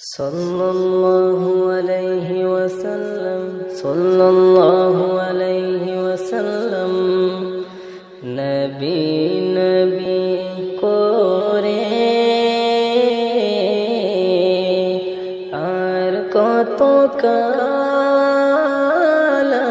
صلى الله عليه وسلم صلى الله عليه وسلم নবী নবী করে আর কত কাল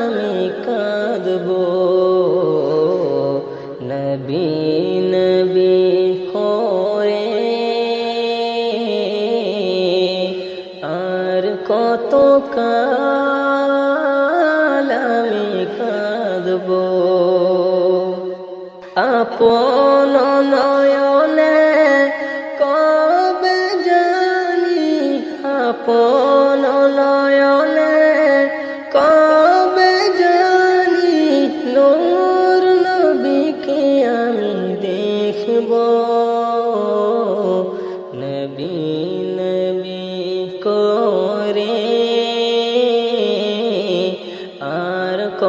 আমি কাঁদবো নবী নবী কত কাল আমি কাঁদবো। আপন নয়নে কবে জানি? আপন নয়নে কবে জানি? নূর নবীকে আমি দেখব। নবী নবী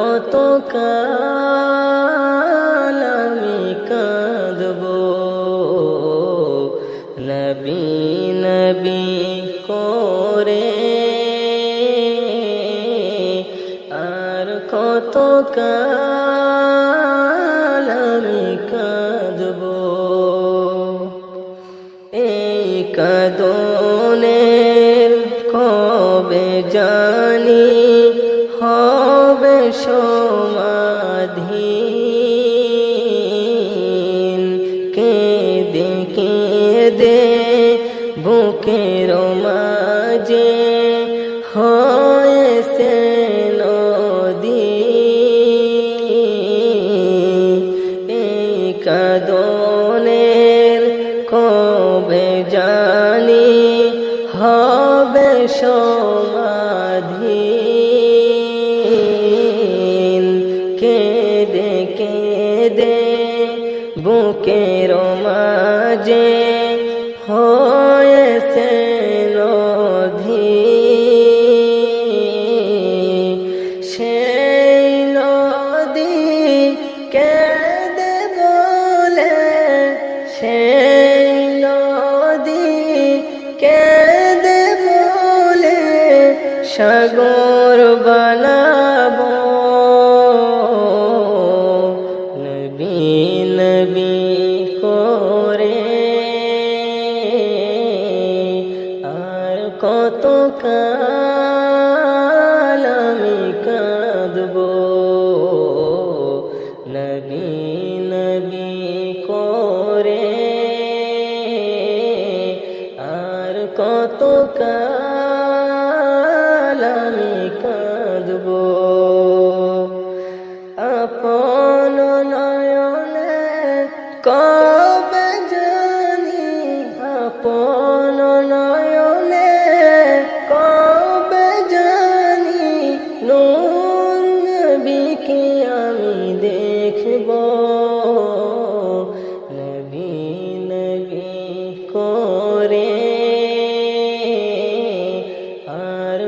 কত কাল আমি কাঁদব। নবী নবী করে আর কত কাল আমি কাঁদব। এই কদনের কবে জানি সমাধীন। কেঁদে কেঁদে বুকের মাঝে হয়েছে নদী। এই কাদনের কবে জানি হবে সমাধীন বুকের মাঝে হয়েছে নদী। সেই নদী কেঁদে বলে সেই নদী কেঁদে বলে সাগর বানাবো কত কাল আমি কাঁদব? আপন নয়নে কবে